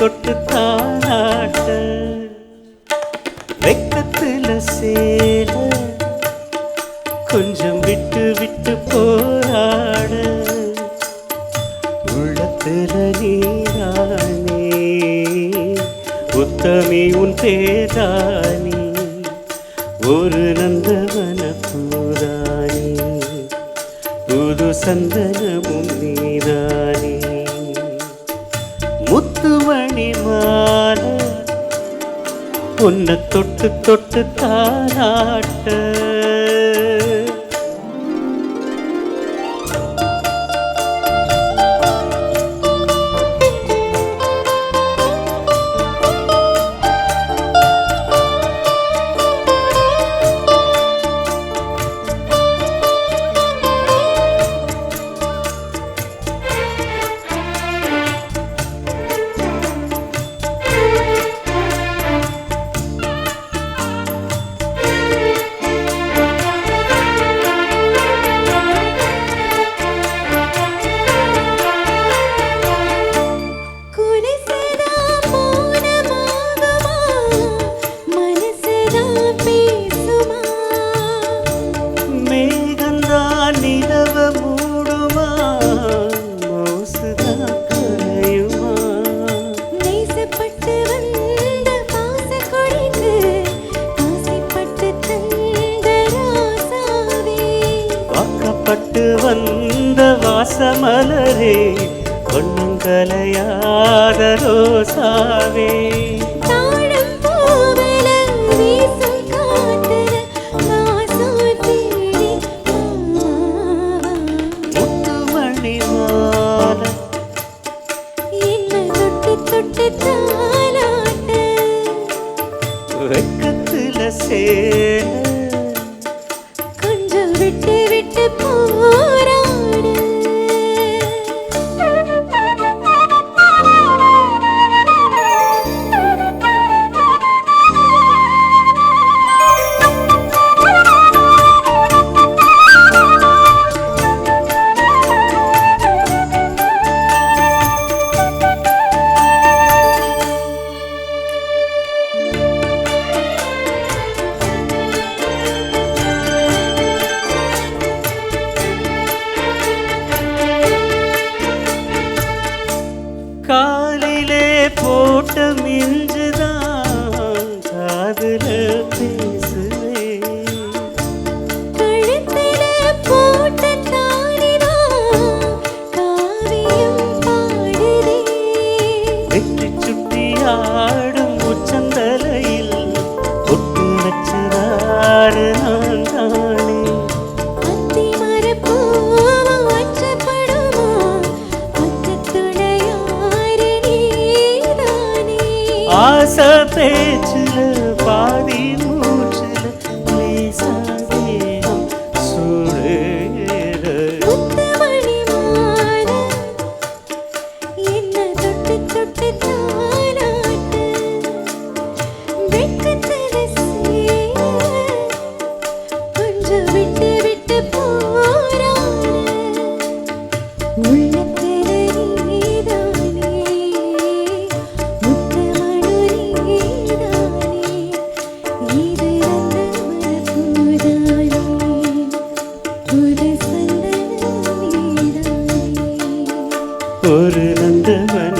தொட்டு தொட்டு தானாட்ட வெக்கத்துல சேர கொஞ்சம் விட்டு விட்டு போராட. உள்ளத்துல நீரானே. உத்தமி உன் பேதானி. ஒரு நந்தவன பூரானே புது சந்தனமும் நீ உன்னை தொட்டு தொட்டு தாராட்ட. மாலை. என்ன தொட்டு தொட்டு தாலாட்ட. வெக்கத்துல சேல. ஆசை பேச்சுல பாதி மூச்சுல லேசா தேகம் முத்துமணி மாலை என்ன தொட்டு தொட்டு தாலாட்டு வெட்கத்துல சேர கொஞ்சம் விட்டு விட்டு போராடு. உள்ள சந்தனம் நீதானே ஒரு நந்தவன